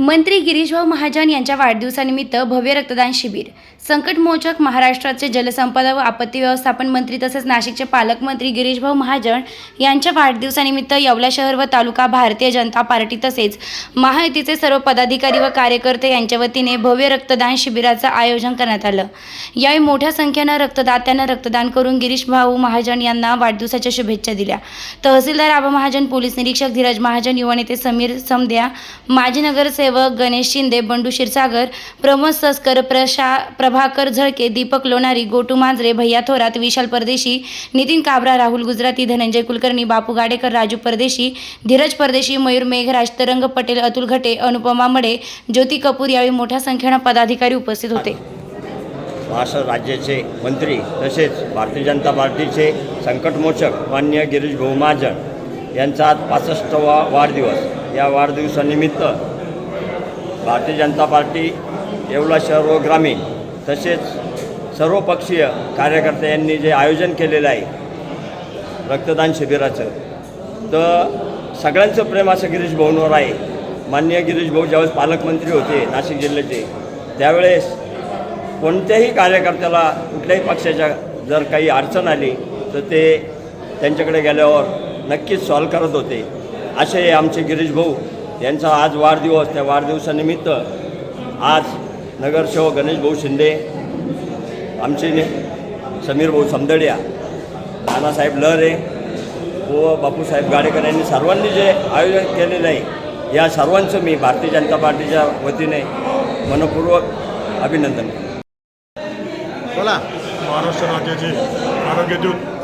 मंत्री गिरीशभाऊ महाजन यांच्या वाढदिवसानिमित्त भव्य रक्तदान शिबिर. संकटमोचक महाराष्ट्राचे जलसंपदा व आपत्ती व्यवस्थापन मंत्री तसेच नाशिकचे पालकमंत्री गिरीशभाऊ महाजन यांच्या वाढदिवसानिमित्त येवला शहर व तालुका भारतीय जनता पार्टी तसेच महायुतीचे सर्व पदाधिकारी व कार्यकर्ते यांच्या वतीने भव्य रक्तदान शिबिराचं आयोजन करण्यात आलं. यावेळी मोठ्या संख्येनं रक्तदात्यांना रक्तदान करून गिरीशभाऊ महाजन यांना वाढदिवसाच्या शुभेच्छा दिल्या. तहसीलदार आबा महाजन पोलीस निरीक्षक धीरज महाजन युवा नेते समीर समद्या माजी नगरसेवक सेवक गणेश शिंदे बंडू क्षीरसागर प्रमोद सस्कर प्रशा प्रभाकर झळके दीपक लोणारी गोटू मांजरे भैया थोरात विशाल परदेशी नितीन काबरा राहुल गुजराती धनंजय कुलकर्णी बापू गाडेकर राजू परदेशी धीरज परदेशी मयूर मेघराज तरंग पटेल अतुल घटे अनुपमा मडे ज्योती कपूर यावेळी मोठ्या संख्येनं पदाधिकारी उपस्थित होते. महाराष्ट्र राज्याचे मंत्री तसेच भारतीय जनता पार्टीचे संकटमोचक मान्य गिरीश भाऊ महाजन यांचा आज पासष्टवा वाढदिवस. या वाढदिवसानिमित्त भारतीय जनता पार्टी येवला शहर व ग्रामीण तसेच सर्वपक्षीय कार्यकर्ते यांनी जे आयोजन केलेलं आहे रक्तदान शिबिराचं तर सगळ्यांचं प्रेम असं गिरीश भाऊंवर आहे. माननीय गिरीश भाऊ ज्यावेळेस पालकमंत्री होते नाशिक जिल्ह्याचे त्यावेळेस कोणत्याही कार्यकर्त्याला कुठल्याही पक्षाच्या जर काही अडचण आली तर ते त्यांच्याकडे गेल्यावर नक्कीच सॉल्व करत होते. असे आमचे गिरीश भाऊ यांचा आज वाढदिवस त्या वाढदिवसानिमित्त आज नगरसेवक गणेश भाऊ शिंदे आमचे ने समीर भाऊ समदडिया नानासाहेब लहरे व बापूसाहेब गाडेकर यांनी सर्वांनी जे आयोजन केलेलं आहे या सर्वांचं मी भारतीय जनता पार्टीच्या वतीने मनपूर्वक अभिनंदन बोला. महाराष्ट्र राज्याचे आरोग्यदूत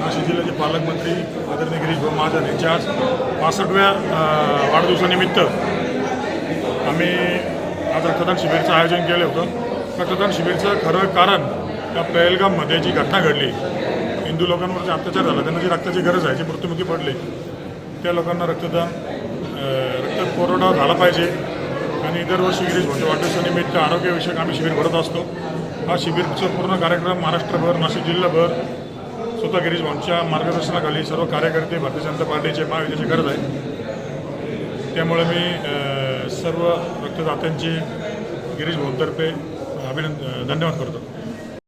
नाशिक जिल्ह्याचे पालकमंत्री आदरणीय गिरीश भाऊ महाजन यांच्या आज पासष्टव्या वाढदिवसानिमित्त आम्ही आज रक्तदान शिबिरचं आयोजन केलं होतं. रक्तदान शिबिरचं खरं कारण त्या पहलगाममध्ये जी घटना घडली हिंदू लोकांवरचे अत्याचार झाला त्यांना जी रक्ताची गरज आहे जी मृत्युमुखी पडले त्या लोकांना रक्तदान रक्त पुरवठा झाला पाहिजे. आणि दरवर्षी गिरीश भाऊच्या वाढदिवसानिमित्त आरोग्यविषयक आम्ही शिबिर भरत असतो. हा शिबिरचा पूर्ण कार्यक्रम महाराष्ट्रभर नाशिक जिल्हाभर स्वतः गिरीश भाऊंच्या मार्गदर्शनाखाली सर्व कार्यकर्ते भारतीय जनता पार्टीचे महायुतीचे करत आहे त्यामुळे मी सर्व रक्तदात्यांचे गिरीश भाऊंतर्फे अभिनंद धन्यवाद करतो.